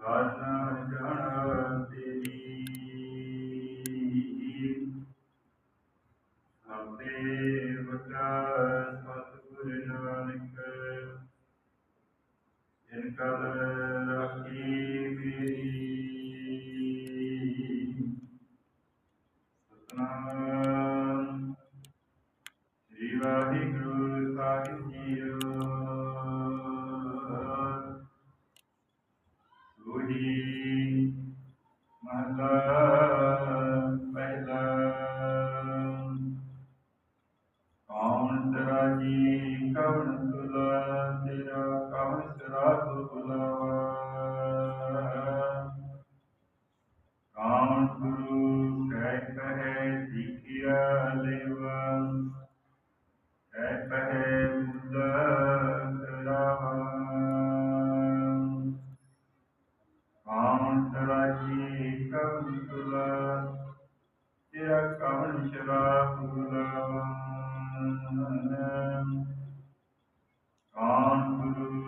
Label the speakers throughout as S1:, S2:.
S1: ਸਾਜਨ ਜਣ ਤੇਰੀ ਆਪੇ ਵਟਾ ਸਤਿਗੁਰ ਨਾਨਕ ਇਨ ਕਲ ਰਾਖੀ ਮੇਰੀ ਸਤਨਾਮ الصراط الغلاء کام گرو کہتا ہے دیکھیا لیوا کہتا ہے کمن شراب گلا کان گرو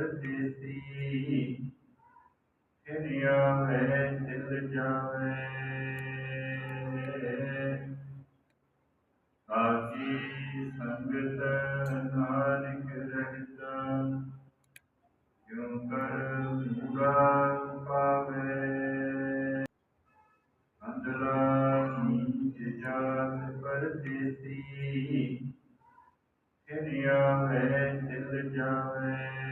S1: کرتی سی میں دل جاوے سنگت نانک رہتا کیوں کر پاوے نیچ جات پر سی پھریا میں دل جاوے